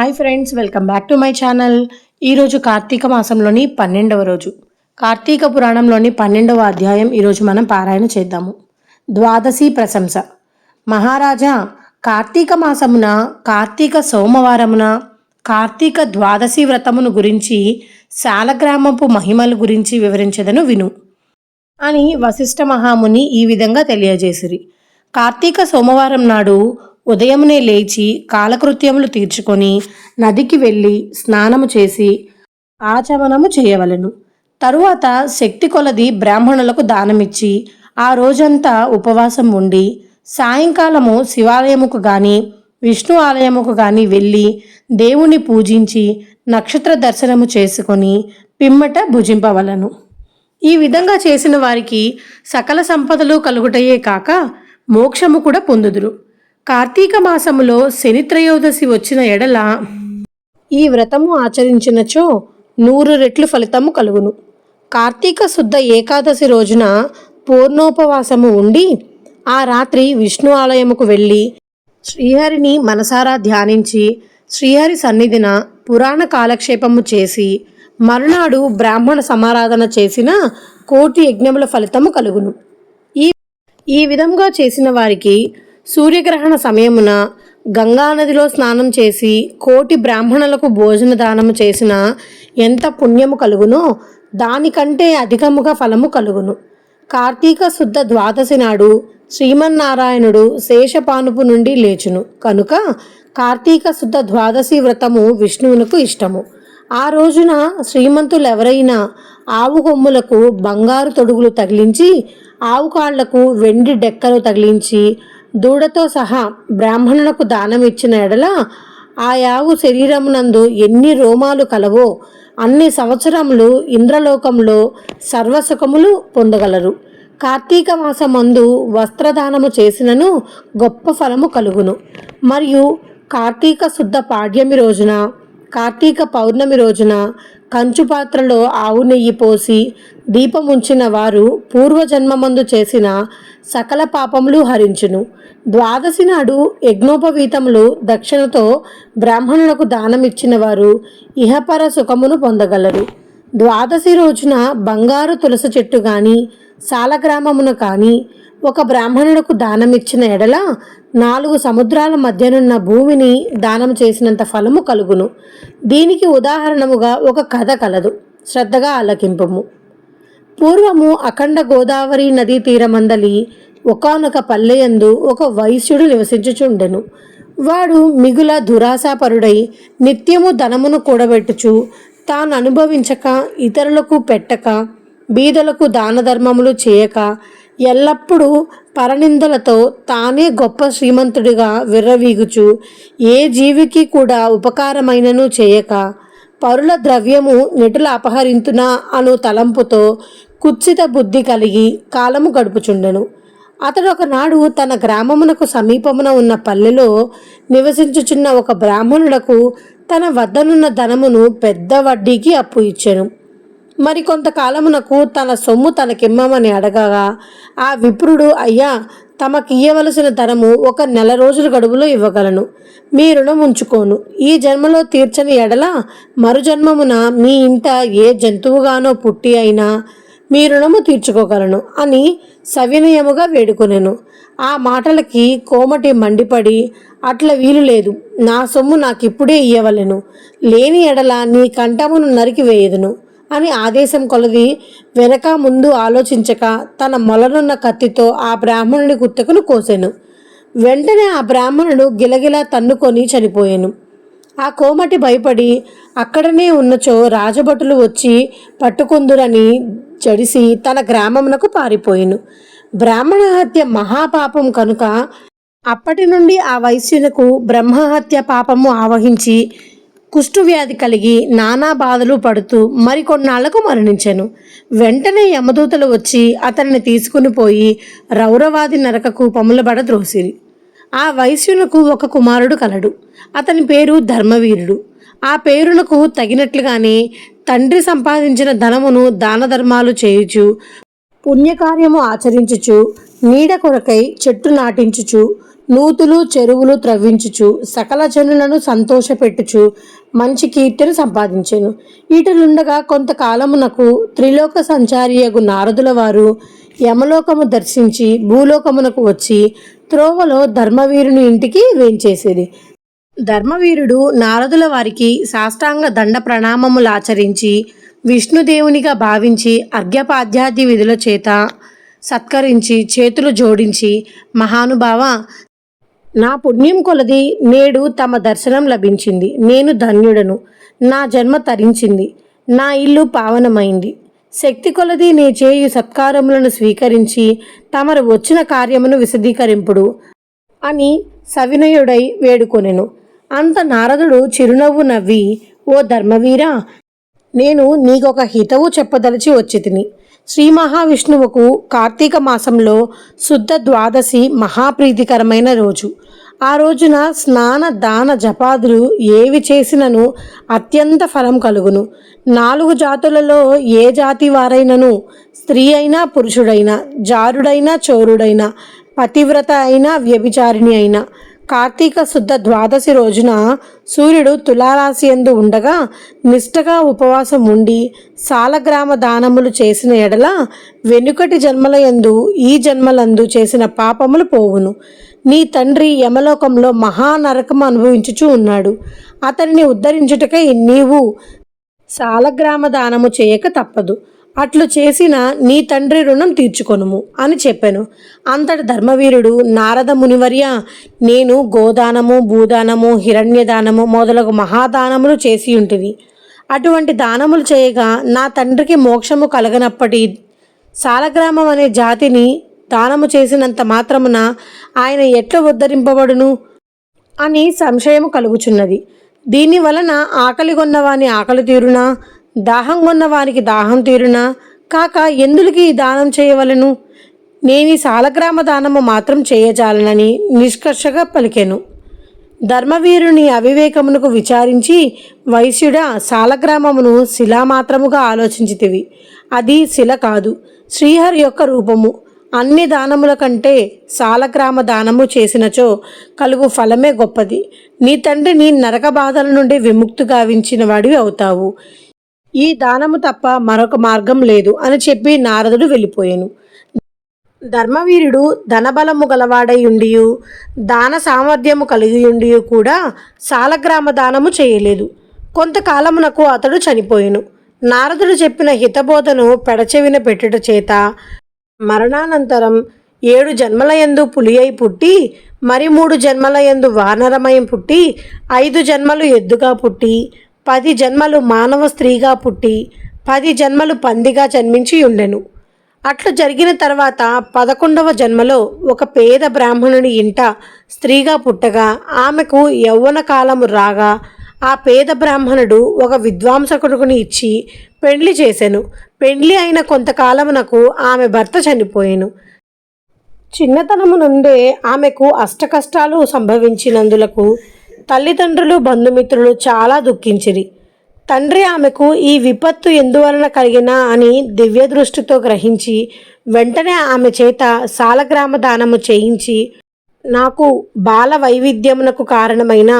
Hi friends welcome back to my channel ఈరోజు కార్తీక మాసంలోని పన్నెండవ రోజు. కార్తీక పురాణంలోని పన్నెండవ అధ్యాయం ఈరోజు మనం పారాయణ చేద్దాము. ద్వాదశి ప్రశంస. మహారాజా కార్తీక మాసమున కార్తీక సోమవారమున కార్తీక ద్వాదశి వ్రతమును గురించి శాలగ్రామపు మహిమల గురించి వివరించదను విను. అని వశిష్ఠ మహాముని ఈ విధంగా తెలియజేసిరి. కార్తీక సోమవారం నాడు ఉదయమునే లేచి కాలకృత్యములు తీర్చుకొని నదికి వెళ్ళి స్నానము చేసి ఆచమనము చేయవలెను. తరువాత శక్తి కొలది బ్రాహ్మణులకు దానమిచ్చి ఆ రోజంతా ఉపవాసం ఉండి సాయంకాలము శివాలయముకు గాని విష్ణు ఆలయముకు గాని వెళ్ళి దేవుని పూజించి నక్షత్ర దర్శనము చేసుకొని పిమ్మట భుజింపవలను. ఈ విధంగా చేసిన వారికి సకల సంపదలు కలుగుటయే కాక మోక్షము కూడా పొందుదురు. కార్తీక మాసములో శని త్రయోదశి వచ్చిన ఎడల ఈ వ్రతము ఆచరించినచో నూరు రెట్లు ఫలితము కలుగును. కార్తీక శుద్ధ ఏకాదశి రోజున పూర్ణోపవాసము ఉండి ఆ రాత్రి విష్ణు ఆలయముకు వెళ్ళి శ్రీహరిని మనసారా ధ్యానించి శ్రీహరి సన్నిధిన పురాణ కాలక్షేపము చేసి మరునాడు బ్రాహ్మణ సమారాధన చేసిన కోటి యజ్ఞముల ఫలితము కలుగును. ఈ ఈ విధంగా చేసిన వారికి సూర్యగ్రహణ సమయమున గంగానదిలో స్నానం చేసి కోటి బ్రాహ్మణులకు భోజన దానము చేసిన ఎంత పుణ్యము కలుగునో దానికంటే అధికముగా ఫలము కలుగును. కార్తీక శుద్ధ ద్వాదశి నాడు శ్రీమన్నారాయణుడు శేషపానుపు నుండి లేచును. కనుక కార్తీక శుద్ధ ద్వాదశి వ్రతము విష్ణువునకు ఇష్టము. ఆ రోజున శ్రీమంతులు ఎవరైనా ఆవు కొమ్ములకు బంగారు తొడుగులు తగిలించి ఆవు కాళ్ళకు వెండి డెక్కలు తగిలించి దూడతో సహా బ్రాహ్మణులకు దానం ఇచ్చిన ఎడల ఆ యావు శరీరమునందు ఎన్ని రోమాలు కలవో అన్ని సంవత్సరములు ఇంద్రలోకంలో సర్వసుఖములు పొందగలరు. కార్తీక మాసమందు వస్త్రదానము చేసినను గొప్ప ఫలము కలుగును. మరియు కార్తీక శుద్ధ పాడ్యమి రోజున కార్తీక పౌర్ణమి రోజున కంచు పాత్రలో ఆవు నెయ్యి పోసి దీపముంచిన వారు పూర్వజన్మమందు చేసిన సకల పాపములు హరించును. ద్వాదశి నాడు యజ్ఞోపవీతములు దక్షిణతో బ్రాహ్మణులకు దానమిచ్చిన వారు ఇహపర సుఖమును పొందగలరు. ద్వాదశి రోజున బంగారు తులసి చెట్టు కానీ సాలగ్రామమున కానీ ఒక బ్రాహ్మణులకు దానమిచ్చిన ఎడల నాలుగు సముద్రాల మధ్యనున్న భూమిని దానం చేసినంత ఫలము కలుగును. దీనికి ఉదాహరణముగా ఒక కథ కలదు. శ్రద్ధగా ఆలకింపము. పూర్వము అఖండ గోదావరి నదీ తీరమందలి ఒకనొక పల్లెయందు ఒక వైశ్యుడు నివసించుచుండెను. వాడు మిగుల దురాశాపరుడై నిత్యము ధనమును కూడబెట్టుచు తాను అనుభవించక ఇతరులకు పెట్టక బీదలకు దాన ధర్మములు చేయక ఎల్లప్పుడూ పరనిందలతో తానే గొప్ప శ్రీమంతుడిగా విర్రవీగుచు ఏ జీవికి కూడా ఉపకారమైనను చేయక పరుల ద్రవ్యము నెటుల అపహరింతునా అను తలంపుతో కుత్సిత బుద్ధి కలిగి కాలము గడుపుచుండెను. అతడు ఒకనాడు తన గ్రామమునకు సమీపమున ఉన్న పల్లెలో నివసించుచున్న ఒక బ్రాహ్మణులకు తన వద్దనున్న ధనమును పెద్ద వడ్డీకి అప్పు ఇచ్చెను. మరి కొంతకాలమునకు తన సొమ్ము తనకిమ్మమని అడగగా ఆ విప్రుడు అయ్యా తమకి ఇయ్యవలసిన ధనము ఒక నెల రోజుల గడువులో ఇవ్వగలను. మీ రుణం ఉంచుకోను. ఈ జన్మలో తీర్చని ఎడల మరుజన్మమున మీ ఇంట ఏ జంతువుగానో పుట్టి అయినా మీ రుణము తీర్చుకోగలను అని సవినయముగా వేడుకొనెను. ఆ మాటలకి కోమటి మండిపడి అట్ల వీలు లేదు. నా సొమ్ము నాకిప్పుడే ఇయ్యవలెను. లేని ఎడల నీ కంఠమును నరికి వేయదును అని ఆదేశం కొలది వెనక ముందు ఆలోచించక తన మొలనున్న కత్తితో ఆ బ్రాహ్మణుడి గుత్తకును కోసెను. వెంటనే ఆ బ్రాహ్మణుడు గిలగిలా తన్నుకొని చనిపోయాను. ఆ కోమటి భయపడి అక్కడనే ఉన్నచో రాజభటులు వచ్చి పట్టుకుందురని జడిసి తన గ్రామమునకు పారిపోయిను. బ్రాహ్మణ హత్య మహాపాపం కనుక అప్పటి నుండి ఆ వైశ్యులకు బ్రహ్మహత్య పాపము ఆవహించి కుష్ఠవ్యాధి కలిగి నానా బాధలు పడుతూ మరికొన్నాళ్ళకు మరణించెను. వెంటనే యమదూతలు వచ్చి అతన్ని తీసుకుని పోయి రౌరవాది నరకకు పములబడ ద్రోసిరి. ఆ వైశ్యునకు ఒక కుమారుడు కలడు. అతని పేరు ధర్మవీరుడు. ఆ పేరునకు తగినట్లుగానే తండ్రి సంపాదించిన ధనమును దాన ధర్మాలు చేయుచు పుణ్యకార్యము ఆచరించుచు నీడ కొరకై చెట్టు నాటించుచు నూతులు చెరువులు త్రవ్వించుచు సకల జనులను సంతోషపెట్టుచు మంచి కీర్తిని సంపాదించెను. ఈటలుండగా కొంతకాలమునకు త్రిలోక సంచారియగు నారదుల వారు యమలోకము దర్శించి భూలోకమునకు వచ్చి త్రోవలో ధర్మవీరుని ఇంటికి వేంచేసేది. ధర్మవీరుడు నారదుల వారికి సాష్టాంగ దండ ప్రణామములాచరించి విష్ణుదేవునిగా భావించి అర్ఘ్యపాధ్యాది విధుల చేత సత్కరించి చేతులు జోడించి మహానుభావ నా పుణ్యం కొలది నేడు తమ దర్శనం లభించింది. నేను ధన్యుడను. నా జన్మ తరించింది. నా ఇల్లు పావనమైంది. శక్తి కొలది నే చేయు సత్కారములను స్వీకరించి తమరు వచ్చిన కార్యమును విశదీకరింపుడు అని సవినయుడై వేడుకొనెను. అంత నారదుడు చిరునవ్వు నవ్వి ఓ ధర్మవీరా నేను నీకొక హితవు చెప్పదలిచి వచ్చితిని. శ్రీ మహావిష్ణువుకు కార్తీక మాసంలో శుద్ధ ద్వాదశి మహాప్రీతికరమైన రోజు. ఆ రోజున స్నాన దాన జపాదులు ఏవి చేసినను అత్యంత ఫలం కలుగును. నాలుగు జాతులలో ఏ జాతి వారైనను? స్త్రీ అయినా పురుషుడైనా జారుడైనా చోరుడైనా పతివ్రత అయినా వ్యభిచారిణి అయినా కార్తీక శుద్ధ ద్వాదశి రోజున సూర్యుడు తులారాశి ఎందు ఉండగా నిష్టగా ఉపవాసం ఉండి సాలగ్రామ దానములు చేసిన ఎడల వెనుకటి జన్మల ఎందు ఈ జన్మలందు చేసిన పాపములు పోవును. నీ తండ్రి యమలోకంలో మహానరకం అనుభవించుచూ ఉన్నాడు. అతనిని ఉద్ధరించుటకై నీవు సాలగ్రామ దానము చేయక తప్పదు. అట్లు చేసిన నీ తండ్రి రుణం తీర్చుకొనుము అని చెప్పాను. అంతటి ధర్మవీరుడు నారద మునివర్య నేను గోదానము భూదానము హిరణ్యదానము మొదలగు మహాదానములు చేసి ఉంటుంది అటువంటి దానములు చేయగా నా తండ్రికి మోక్షము కలగనప్పటి సాలగ్రామం అనే జాతిని దానము చేసినంత మాత్రమున ఆయన ఎట్లా ఉద్ధరింపబడును అని సంశయము కలుగుచున్నది. దీని వలన ఆకలి కొన్నవాని ఆకలి తీరునా? దాహం వారికి దాహం తీరునా? కాక ఎందులకి దానం చేయవలను? నేను ఈ సాలగ్రామ దానము మాత్రం చేయజాలనని నిష్కర్షగా పలికెను. ధర్మవీరుని అవివేకమునకు విచారించి వైశ్యుడా సాలగ్రామమును శిలామాత్రముగా ఆలోచించితివి. అది శిల కాదు శ్రీహరి యొక్క రూపము. అన్ని దానముల కంటే సాలగ్రామ దానము చేసినచో కలుగు ఫలమే గొప్పది. నీ తండ్రిని నరక బాధల నుండి విముక్తి గావించిన వాడివి అవుతావు. ఈ దానము తప్ప మరొక మార్గం లేదు అని చెప్పి నారదుడు వెళ్ళిపోయాను. ధర్మవీరుడు ధనబలము గలవాడై ఉండియు దాన సామర్థ్యము కలిగి ఉండియు కూడా సాలగ్రామ దానము చేయలేదు. కొంతకాలమునకు అతడు చనిపోయాను. నారదుడు చెప్పిన హితబోధను పెడచెవిన పెట్టుట చేత మరణానంతరం ఏడు జన్మలయందు పులి అయి పుట్టి మరి మూడు జన్మలయందు వానరమై పుట్టి ఐదు జన్మలు ఎద్దుగా పుట్టి పది జన్మలు మానవ స్త్రీగా పుట్టి పది జన్మలు పందిగా జన్మించి ఉండెను. అట్లు జరిగిన తర్వాత పదకొండవ జన్మలో ఒక పేద బ్రాహ్మణుని ఇంట స్త్రీగా పుట్టగా ఆమెకు యౌవన కాలము రాగా ఆ పేద బ్రాహ్మణుడు ఒక విద్వాంసకుడుకుని ఇచ్చి పెండ్లి చేశాను పెండ్లి అయిన కొంతకాలమునకు ఆమె భర్త చనిపోయాను. చిన్నతనము నుండే ఆమెకు అష్టకష్టాలు సంభవించినందులకు తల్లిదండ్రులు బంధుమిత్రులు చాలా దుఃఖించిరి. తండ్రి ఆమెకు ఈ విపత్తు ఎందువలన కలిగిన అని దివ్య దృష్టితో గ్రహించి వెంటనే ఆమె చేత సాలగ్రామ దానము చేయించి నాకు బాల వైవిధ్యమునకు కారణమైన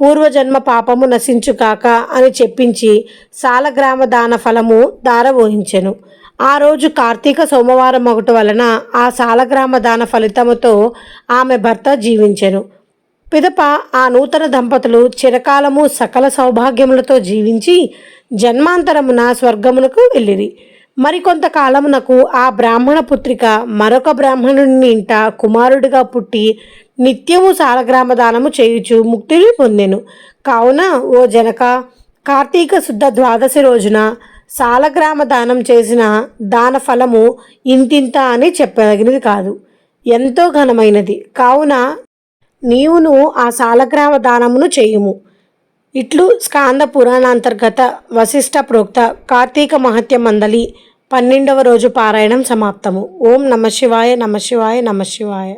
పూర్వజన్మ పాపము నశించుకాక అని చెప్పించి సాలగ్రామ దాన ఫలము దారవోహించెను ఆ రోజు కార్తీక సోమవారం ఒకటి వలన ఆ సాలగ్రామ దాన ఫలితముతో ఆమె భర్త జీవించెను. పిదప ఆ నూతన దంపతులు చిరకాలము సకల సౌభాగ్యములతో జీవించి జన్మాంతరమున స్వర్గమునకు వెళ్ళిరి. మరికొంతకాలమునకు ఆ బ్రాహ్మణ పుత్రిక మరొక బ్రాహ్మణుని ఇంట కుమారుడిగా పుట్టి నిత్యము సాలగ్రామ దానము చేయుచు ముక్తిని పొందెను. కావున ఓ జనక కార్తీక శుద్ధ ద్వాదశి రోజున సాలగ్రామ దానం చేసిన దాన ఫలము ఇంతింత అని చెప్పదగినది కాదు. ఎంతో ఘనమైనది. కావున నీవును ఆ సాలగ్రామ దానమును చేయుము. ఇట్లు స్కాంద పురాణాంతర్గత వశిష్ట ప్రోక్త కార్తీక మహత్య మందలి పన్నెండవ రోజు పారాయణం సమాప్తము. ఓం నమ శివాయ నమ శివాయ నమ శివాయ.